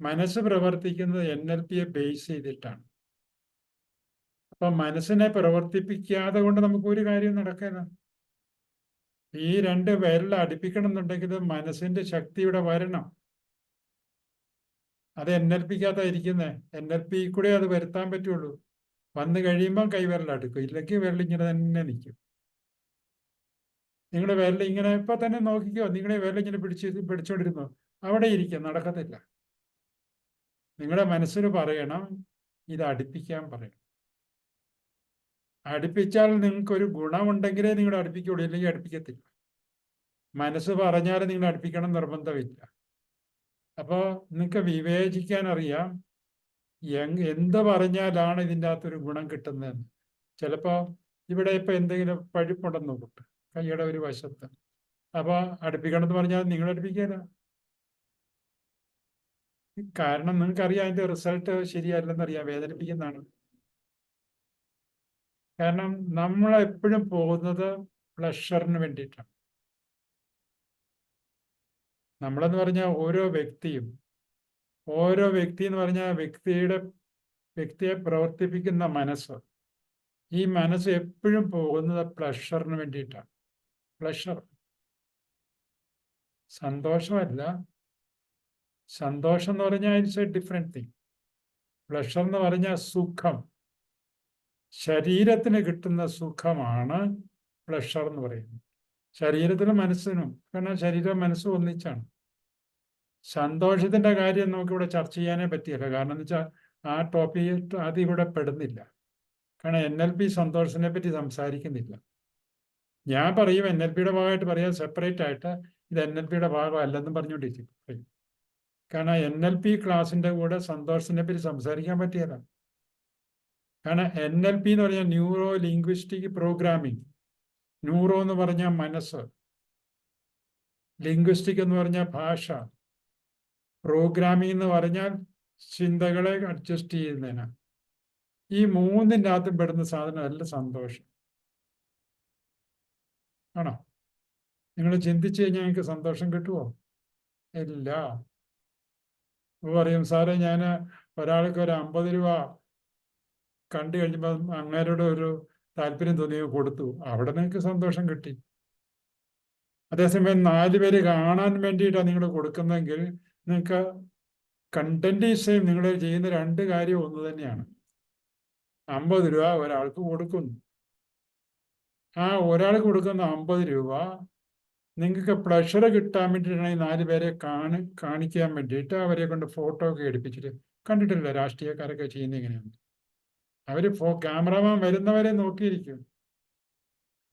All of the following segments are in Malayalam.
മനസ്സ് പ്രവർത്തിക്കുന്നത് എൻ എൽ പിയെ ബേസ് ചെയ്തിട്ടാണ്. അപ്പൊ മനസ്സിനെ പ്രവർത്തിപ്പിക്കാതെ കൊണ്ട് നമുക്ക് ഒരു കാര്യം നടക്കില്ല. ഈ രണ്ട് വിരൽ അടുപ്പിക്കണം എന്നുണ്ടെങ്കിൽ മനസ്സിന്റെ ശക്തി ഇവിടെ വരണം. അത് എൻ എൽ പിക്കകത്താ ഇരിക്കുന്നത് എൻ എൽ പി കൂടെ അത് വരുത്താൻ പറ്റുള്ളൂ. വന്നു കഴിയുമ്പോൾ കൈവിരൽ അടുക്കും. ഇല്ലെങ്കിൽ വിരൽ ഇങ്ങനെ തന്നെ നിൽക്കും. നിങ്ങളുടെ വിരൽ ഇങ്ങനെ ഇപ്പൊ തന്നെ നോക്കിക്കോ. നിങ്ങളുടെ വിരൽ ഇങ്ങനെ പിടിച്ച് പിടിച്ചോണ്ടിരുന്നോ. അവിടെ ഇരിക്കും. നടക്കത്തില്ല. നിങ്ങളുടെ മനസ്സിന് പറയണം ഇത് അടുപ്പിക്കാൻ പറയണം. അടുപ്പിച്ചാൽ നിങ്ങൾക്ക് ഒരു ഗുണമുണ്ടെങ്കിലേ നിങ്ങൾ അടുപ്പിക്കുള്ളൂ ഇല്ലെങ്കിൽ അടുപ്പിക്കത്തില്ല. മനസ്സ് പറഞ്ഞാൽ നിങ്ങൾ അടുപ്പിക്കണം നിർബന്ധമില്ല. അപ്പോൾ നിങ്ങൾക്ക് വിവേചിക്കാൻ അറിയാം എന്ത് പറഞ്ഞാലാണ് ഇതിന്റെ അകത്തൊരു ഗുണം കിട്ടുന്നതെന്ന്. ചിലപ്പോൾ ഇവിടെ ഇപ്പം എന്തെങ്കിലും പഴുപ്പുണ്ടെന്ന് നോക്കട്ടെ കൈയുടെ ഒരു വശത്ത്. അപ്പോൾ അടുപ്പിക്കണം എന്ന് പറഞ്ഞാൽ നിങ്ങൾ അടുപ്പിക്കാന. കാരണം നിങ്ങൾക്കറിയാം അതിന്റെ റിസൾട്ട് ശരിയല്ലെന്നറിയാം വേദനിപ്പിക്കുന്നതാണ്. കാരണം നമ്മൾ എപ്പോഴും പോകുന്നത് പ്ലഷറിന് വേണ്ടിയിട്ടാണ്. നമ്മളെന്ന് പറഞ്ഞാൽ ഓരോ വ്യക്തിയും ഓരോ വ്യക്തി എന്ന് പറഞ്ഞാൽ വ്യക്തിയുടെ വ്യക്തിയെ പ്രവർത്തിപ്പിക്കുന്ന മനസ്സ്. ഈ മനസ്സ് എപ്പോഴും പോകുന്നത് പ്ലഷറിന് വേണ്ടിയിട്ടാണ്. പ്ലഷർ സന്തോഷമല്ല സന്തോഷം എന്ന് പറഞ്ഞാൽ it's a different thing pleasure എന്ന് പറഞ്ഞാൽ സുഖം. ശരീരത്തിന് കിട്ടുന്ന സുഖമാണ് പ്ലഷർ എന്ന് പറയുന്നത്. ശരീരത്തിനും മനസ്സിനും കാരണം ശരീരവും മനസ്സും ഒന്നിച്ചാണ്. സന്തോഷത്തിന്റെ കാര്യം നമുക്കിവിടെ ചർച്ച ചെയ്യാനേ പറ്റിയല്ല കാരണം എന്ന് വെച്ചാൽ ആ ടോപ്പിക് അത് ഇവിടെ പെടുന്നില്ല. കാരണം എൻ എൽ പി സന്തോഷത്തിനെ പറ്റി സംസാരിക്കുന്നില്ല. ഞാൻ പറയും എൻ എൽ പിയുടെ ഭാഗമായിട്ട് പറയാം സെപ്പറേറ്റ് ആയിട്ട് ഇത് എൻ എൽ പിയുടെ ഭാഗമല്ലെന്നും പറഞ്ഞുകൊണ്ടിരിക്കും. കാരണം എൻ എൽ പി ക്ലാസിന്റെ കൂടെ സന്തോഷത്തിനെ പറ്റി സംസാരിക്കാൻ പറ്റിയല്ല കാരണം എൻ എൽ പി എന്ന് പറഞ്ഞാൽ ന്യൂറോ ലിംഗ്വിസ്റ്റിക് പ്രോഗ്രാമിംഗ് ന്യൂറോ എന്ന് പറഞ്ഞാൽ മനസ്സ്. ലിംഗ്വിസ്റ്റിക് എന്ന് പറഞ്ഞാൽ ഭാഷ. പ്രോഗ്രാമിംഗ് എന്ന് പറഞ്ഞാൽ ചിന്തകളെ അഡ്ജസ്റ്റ് ചെയ്യുന്നതിന്. ഈ മൂന്നിന്റെ അകത്തും പെടുന്ന സാധനമല്ല സന്തോഷം. ആണോ? നിങ്ങൾ ചിന്തിച്ചു കഴിഞ്ഞാൽ നിങ്ങൾക്ക് സന്തോഷം കിട്ടുമോ ഇല്ല. പറയും സാറേ ഞാൻ ഒരാൾക്ക് ഒരു അമ്പത് രൂപ കണ്ടു കഴിഞ്ഞപ്പോൾ അങ്ങേരോട് ഒരു താല്പര്യം തോന്നി കൊടുത്തു. അവിടെ നിങ്ങൾക്ക് സന്തോഷം കിട്ടി. അതേസമയം നാല് പേര് കാണാൻ വേണ്ടിയിട്ടാണ് നിങ്ങൾ കൊടുക്കുന്നതെങ്കിൽ നിങ്ങൾക്ക് കണ്ടന്റ് സെയിം നിങ്ങൾ ചെയ്യുന്ന രണ്ട് കാര്യം ഒന്ന് തന്നെയാണ്. അമ്പത് രൂപ ഒരാൾക്ക് കൊടുക്കുന്നു. ആ ഒരാൾക്ക് കൊടുക്കുന്ന അമ്പത് രൂപ നിങ്ങൾക്ക് പ്ലഷർ കിട്ടാൻ വേണ്ടിയിട്ടാണ് നാല് പേരെ കാണി കാണിക്കാൻ വേണ്ടിയിട്ട് അവരെ കൊണ്ട് ഫോട്ടോ ഒക്കെ എടുപ്പിച്ചിട്ട് കണ്ടിട്ടില്ല രാഷ്ട്രീയക്കാരൊക്കെ ചെയ്യുന്ന ഇങ്ങനെയാണ് അവർ ഫോ ക്യാമറമാൻ വരുന്നവരെ നോക്കിയിരിക്കും.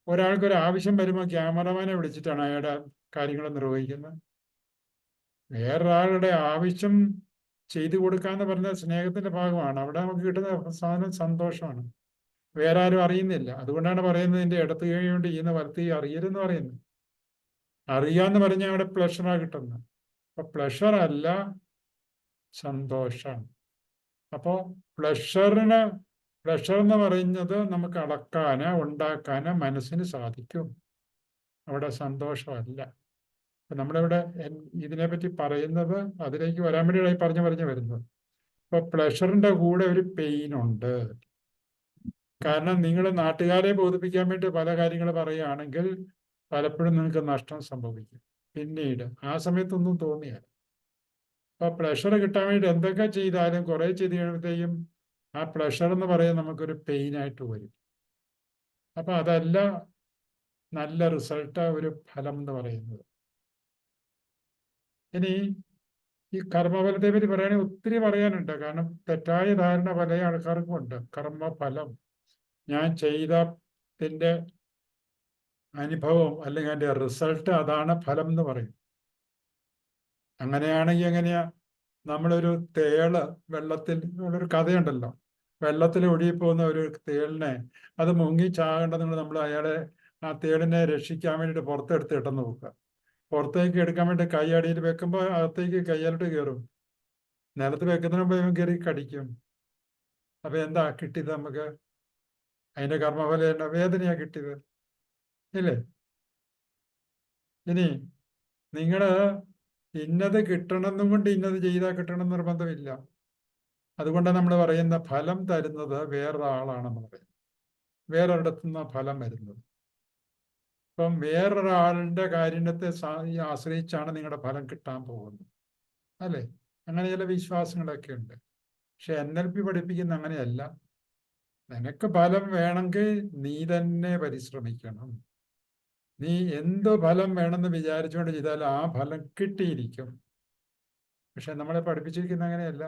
ഒരാൾക്കൊരു ആവശ്യം വരുമ്പോൾ ക്യാമറമാനെ വിളിച്ചിട്ടാണ് അയാളുടെ കാര്യങ്ങൾ നിർവഹിക്കുന്നത്. വേറൊരാളുടെ ആവശ്യം ചെയ്തു കൊടുക്കാന്ന് പറഞ്ഞ സ്നേഹത്തിന്റെ ഭാഗമാണ്. അവിടെ നമുക്ക് കിട്ടുന്ന സാധനം സന്തോഷമാണ്. വേറെ ആരും അറിയുന്നില്ല. അതുകൊണ്ടാണ് പറയുന്നത് ഇതിന്റെ ഇടത്ത് കൈ കൊണ്ട് ചെയ്യുന്ന വലത്ത് അറിയരുതെന്ന് പറയുന്നത്. അറിയാന്ന് പറഞ്ഞാൽ അവിടെ പ്ലഷറാ കിട്ടുന്നത് അപ്പൊ പ്ലഷർ അല്ല സന്തോഷം അപ്പോ പ്ലഷറിന് പ്ലഷർ എന്ന് പറയുന്നത് നമുക്ക് അളക്കാന് ഉണ്ടാക്കാന് മനസ്സിന് സാധിക്കും. അവിടെ സന്തോഷമല്ല. നമ്മളിവിടെ ഇതിനെപ്പറ്റി പറയുന്നത് അതിലേക്ക് വരാൻ വേണ്ടിയിട്ടായി പറഞ്ഞു പറഞ്ഞു വരുന്നത്. അപ്പൊ പ്ലഷറിന്റെ കൂടെ ഒരു പെയിൻ ഉണ്ട്. കാരണം നിങ്ങൾ നാട്ടുകാരെ ബോധിപ്പിക്കാൻ വേണ്ടി പല കാര്യങ്ങൾ പറയുകയാണെങ്കിൽ പലപ്പോഴും നിങ്ങൾക്ക് നഷ്ടം സംഭവിക്കും. പിന്നീട് ആ സമയത്തൊന്നും തോന്നിയാൽ. അപ്പൊ പ്ലഷർ കിട്ടാൻ വേണ്ടി എന്തൊക്കെ ചെയ്താലും കുറെ ചെയ്ത് കഴിയുമ്പോഴത്തേക്കും ആ പ്ലഷർ എന്ന് പറയുന്നത് നമുക്കൊരു പെയിൻ ആയിട്ട് വരും. അപ്പൊ അതല്ല നല്ല റിസൾട്ട് ഒരു ഫലം എന്ന് പറയുന്നത്. ഇനി ഈ കർമ്മഫലത്തെ പറ്റി പറയുകയാണെങ്കിൽ ഒത്തിരി പറയാനുണ്ട്. കാരണം തെറ്റായ ധാരണ പല ആൾക്കാർക്കും ഉണ്ട്. കർമ്മഫലം. ഞാൻ ചെയ്തതിന്റെ അനുഭവം അല്ലെങ്കിൽ അതിന്റെ റിസൾട്ട് അതാണ് ഫലം എന്ന് പറയും. അങ്ങനെയാണെങ്കിൽ എങ്ങനെയാ? നമ്മളൊരു തേൾ വെള്ളത്തിൽ ഉള്ളൊരു കഥയുണ്ടല്ലോ. വെള്ളത്തിൽ ഒഴുകിപ്പോകുന്ന ഒരു തേളിനെ അത് മുങ്ങി ചാകേണ്ടത് നമ്മൾ അയാളെ ആ തേളിനെ രക്ഷിക്കാൻ വേണ്ടിയിട്ട് പുറത്തെടുത്ത് ഇട്ടെന്ന് നോക്കുക പുറത്തേക്ക് എടുക്കാൻ വേണ്ടി കൈ അടിയിൽ വെക്കുമ്പോൾ അകത്തേക്ക് കയ്യാലോട്ട് കയറും. നിലത്ത് വെക്കുന്നതിന് മുമ്പ് ഇവൻ കയറി കടിക്കും. അപ്പം എന്താ കിട്ടിയത് നമുക്ക്? അതിന്റെ കർമ്മഫല വേദനയാണ് വേദനയാ കിട്ടിയത്. ഇല്ലേ? ഇനി നിങ്ങൾ ഇന്നത് കിട്ടണമെന്നും കൊണ്ട് ഇന്നത് ചെയ്താൽ കിട്ടണം നിർബന്ധമില്ല. അതുകൊണ്ട് നമ്മൾ പറയുന്ന ഫലം തരുന്നത് വേറൊരാളാണെന്ന് പറയും വേറൊരിടത്തു നിന്ന ഫലം വരുന്നത്. ഇപ്പം വേറൊരാളുടെ കാരുണ്യത്തെ ആശ്രയിച്ചാണ് നിങ്ങളുടെ ഫലം കിട്ടാൻ പോകുന്നത്. അല്ലേ? അങ്ങനെ ചില വിശ്വാസങ്ങളൊക്കെ ഉണ്ട്. പക്ഷെ എൻ എൽ പി പഠിപ്പിക്കുന്ന അങ്ങനെയല്ല. നിനക്ക് ഫലം വേണമെങ്കിൽ നീ തന്നെ പരിശ്രമിക്കണം. നീ എന്ത് ഫലം വേണമെന്ന് വിചാരിച്ചുകൊണ്ട് ചെയ്താൽ ആ ഫലം കിട്ടിയിരിക്കും. പക്ഷെ നമ്മളെ പഠിപ്പിച്ചിരിക്കുന്ന അങ്ങനെയല്ല.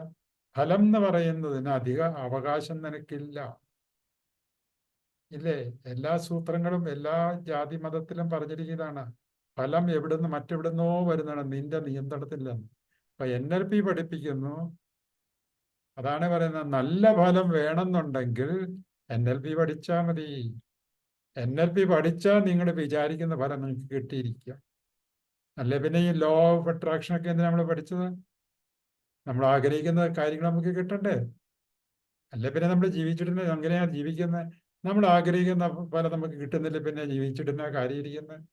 ഫലം എന്ന് പറയുന്നതിന് അധിക അവകാശം നിനക്കില്ല. ഇല്ലേ? എല്ലാ സൂത്രങ്ങളും എല്ലാ ജാതി മതത്തിലും പറഞ്ഞിരിക്കുന്നതാണ്. ഫലം എവിടുന്ന് മറ്റെവിടുന്നോ വരുന്നതാണ്. നിന്റെ നിയന്ത്രണത്തിലെന്ന് അപ്പൊ എൻ എൽ പി പഠിപ്പിക്കുന്നു. അതാണ് പറയുന്നത്. നല്ല ഫലം വേണമെന്നുണ്ടെങ്കിൽ എൻ എൽ പി പഠിച്ചാൽ മതി. എൻ എൽ പി പഠിച്ചാൽ നിങ്ങൾ വിചാരിക്കുന്ന ഫലം നിങ്ങൾക്ക് കിട്ടിയിരിക്കുക അല്ലെ? പിന്നെ ഈ ലോ ഓഫ് അട്രാക്ഷൻ ഒക്കെ എന്തിനാ നമ്മൾ പഠിച്ചത്? നമ്മൾ ആഗ്രഹിക്കുന്ന കാര്യങ്ങൾ നമുക്ക് കിട്ടണ്ടേ? അല്ലെ? പിന്നെ നമ്മൾ ജീവിച്ചിടുന്ന എങ്ങനെയാണ് ജീവിക്കുന്നത് നമ്മൾ ആഗ്രഹിക്കുന്ന ഫലം നമുക്ക് കിട്ടുന്നില്ല പിന്നെ ജീവിച്ചിടുന്ന കാര്യം ഇരിക്കുന്നത്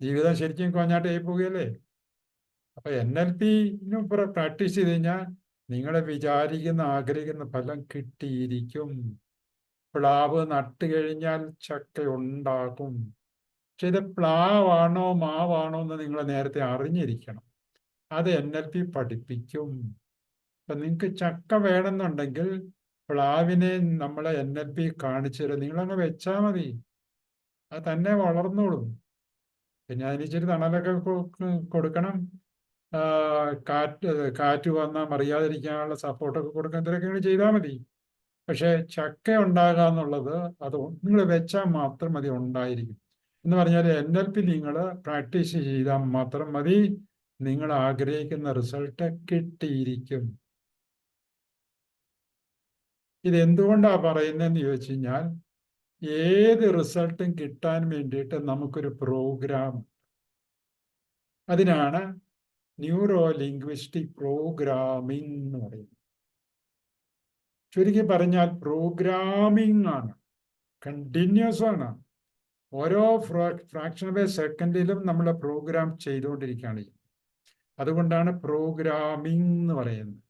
ജീവിതം ശരിക്കും കൊഞ്ഞാട്ടായി പോവുകയല്ലേ? അപ്പൊ എൻ എൽ പിന് പ്രാക്ടീസ് ചെയ്ത് കഴിഞ്ഞാൽ നിങ്ങളെ വിചാരിക്കുന്ന ആഗ്രഹിക്കുന്ന ഫലം കിട്ടിയിരിക്കും. പ്ലാവ് നട്ടു കഴിഞ്ഞാൽ ചക്ക ഉണ്ടാകും പക്ഷെ ഇത് പ്ലാവാണോ മാവാണോ എന്ന് നിങ്ങൾ നേരത്തെ അറിഞ്ഞിരിക്കണം. അത് എൻ എൽ പി പഠിപ്പിക്കും. അപ്പൊ നിങ്ങൾക്ക് ചക്ക വേണമെന്നുണ്ടെങ്കിൽ പ്ലാവിനെ നമ്മളെ എൻ എൽ പി കാണിച്ചു തരും. നിങ്ങളങ്ങ് വെച്ചാൽ മതി. അത് തന്നെ വളർന്നോളും. പിന്നെ അതിനിച്ചിരി തണലൊക്കെ കൊടുക്കണം. കാറ്റ് കാറ്റ് വന്നാൽ മറിയാതിരിക്കാനുള്ള സപ്പോർട്ടൊക്കെ കൊടുക്കാൻ ഇത്രയൊക്കെ ചെയ്താൽ മതി. പക്ഷെ ചക്ക ഉണ്ടാകുക എന്നുള്ളത് അത് നിങ്ങൾ വെച്ചാൽ മാത്രം മതി ഉണ്ടായിരിക്കും. എന്ന് പറഞ്ഞാൽ എൻ എൽ പി നിങ്ങൾ പ്രാക്ടീസ് ചെയ്താൽ മാത്രം മതി. നിങ്ങൾ ആഗ്രഹിക്കുന്ന റിസൾട്ട് കിട്ടിയിരിക്കും. ഇത് എന്തുകൊണ്ടാണ് പറയുന്നതെന്ന് ചോദിച്ചു കഴിഞ്ഞാൽ ഏത് റിസൾട്ടും കിട്ടാൻ വേണ്ടിയിട്ട് നമുക്കൊരു പ്രോഗ്രാം. അതിനാണ് ന്യൂറോ ലിംഗ്വിസ്റ്റിക് പ്രോഗ്രാമിംഗ് എന്ന് പറയുന്നത്. ചുരുക്കി പറഞ്ഞാൽ പ്രോഗ്രാമിംഗ് ആണ്. കണ്ടിന്യൂസ് ആണ്. ഓരോ ഫ്രാക്ഷൻ ഓഫ് എ സെക്കൻഡിലും നമ്മൾ പ്രോഗ്രാം ചെയ്തുകൊണ്ടിരിക്കുകയാണ്. അതുകൊണ്ടാണ് പ്രോഗ്രാമിംഗ് എന്ന് പറയുന്നത്.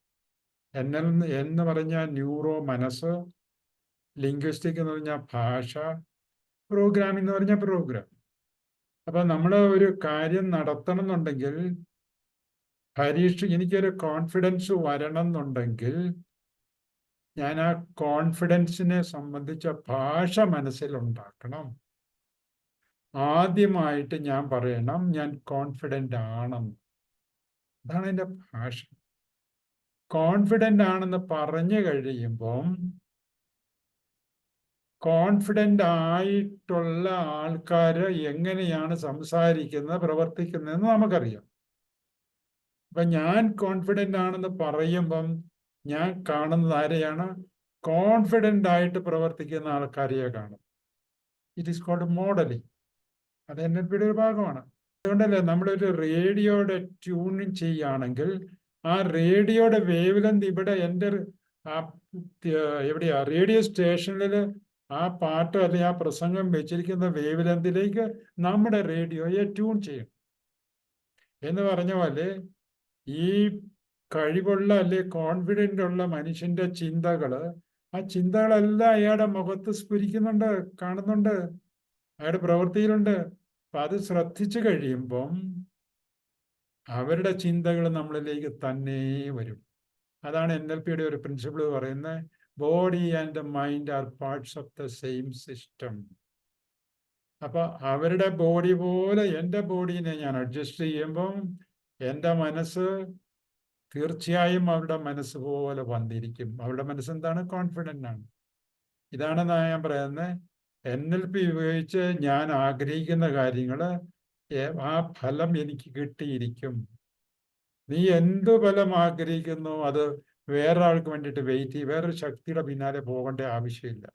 എന്നൽ എന്ന് പറഞ്ഞാൽ ന്യൂറോ മനസ്സ്. ലിംഗ്വിസ്റ്റിക് എന്ന് പറഞ്ഞാൽ ഭാഷ. പ്രോഗ്രാമിംഗ് എന്ന് പറഞ്ഞാൽ പ്രോഗ്രാം അപ്പൊ നമ്മൾ ഒരു കാര്യം നടത്തണം എന്നുണ്ടെങ്കിൽ പരീക്ഷ എനിക്കൊരു കോൺഫിഡൻസ് വരണം എന്നുണ്ടെങ്കിൽ ഞാൻ ആ കോൺഫിഡൻസിനെ സംബന്ധിച്ച ഭാഷ മനസ്സിലുണ്ടാക്കണം. ആദ്യമായിട്ട് ഞാൻ പറയണം ഞാൻ കോൺഫിഡന്റ് ആണെന്ന്. അതാണ് എന്റെ ഭാഷ. കോൺഫിഡന്റ് ആണെന്ന് പറഞ്ഞു കഴിയുമ്പം കോൺഫിഡന്റ് ആയിട്ടുള്ള ആൾക്കാർ എങ്ങനെയാണ് സംസാരിക്കുന്നത് പ്രവർത്തിക്കുന്നതെന്ന് നമുക്കറിയാം. അപ്പം ഞാൻ കോൺഫിഡന്റ് ആണെന്ന് പറയുമ്പം ഞാൻ കാണുന്നത് ആരെയാണ്? കോൺഫിഡന്റ് ആയിട്ട് പ്രവർത്തിക്കുന്ന ആൾക്കാരെയെ കാണും ഇറ്റ് ഈസ് കോൾഡ് മോഡലിംഗ് അത് എൻ എൽ പിയുടെ ഒരു ഭാഗമാണ്. അതുകൊണ്ടല്ലേ നമ്മളൊരു റേഡിയോയുടെ ട്യൂണിങ് ചെയ്യുകയാണെങ്കിൽ ആ റേഡിയോയുടെ വേവ് ലെന്ത് ഇവിടെ എന്റെ ആ എവിടെയാ? റേഡിയോ സ്റ്റേഷനിൽ ആ പാട്ട് അല്ലെങ്കിൽ ആ പ്രസംഗം വെച്ചിരിക്കുന്ന വേവ് ലെന്തിലേക്ക് നമ്മുടെ റേഡിയോയെ ട്യൂൺ ചെയ്യണം. എന്ന് പറഞ്ഞ പോലെ ഈ കഴിവുള്ള അല്ലെ കോൺഫിഡന്റ് ഉള്ള മനുഷ്യന്റെ ചിന്തകൾ ആ ചിന്തകളെല്ലാം അയാളുടെ മുഖത്ത് സ്ഫുരിക്കുന്നുണ്ട് കാണുന്നുണ്ട് അയാളുടെ പ്രവൃത്തിയിലുണ്ട്. അപ്പൊ അത് ശ്രദ്ധിച്ചു കഴിയുമ്പം അവരുടെ ചിന്തകൾ നമ്മളിലേക്ക് തന്നെ വരും. അതാണ് എൻ എൽ പിയുടെ ഒരു പ്രിൻസിപ്പിൾ പറയുന്നത് body and mind are parts of the same system അപ്പൊ അവരുടെ ബോഡി പോലെ എന്റെ ബോഡീനെ ഞാൻ അഡ്ജസ്റ്റ് ചെയ്യുമ്പം എന്റെ മനസ്സ് തീർച്ചയായും അവരുടെ മനസ്സ് പോലെ വന്നിരിക്കും. അവരുടെ മനസ്സ് എന്താണ് കോൺഫിഡന്റ് ആണ്. ഇതാണ് ഞാൻ പറയുന്നത് എൻ എൽ പി ഉപയോഗിച്ച് ഞാൻ ആഗ്രഹിക്കുന്ന കാര്യങ്ങൾ ആ ഫലം എനിക്ക് കിട്ടിയിരിക്കും. നീ എന്ത് ഫലം ആഗ്രഹിക്കുന്നു? അത് വേറൊരാൾക്ക് വേണ്ടിയിട്ട് വെയിറ്റ് ചെയ്യും. വേറൊരു ശക്തിയുടെ പിന്നാലെ പോകേണ്ട ആവശ്യമില്ല.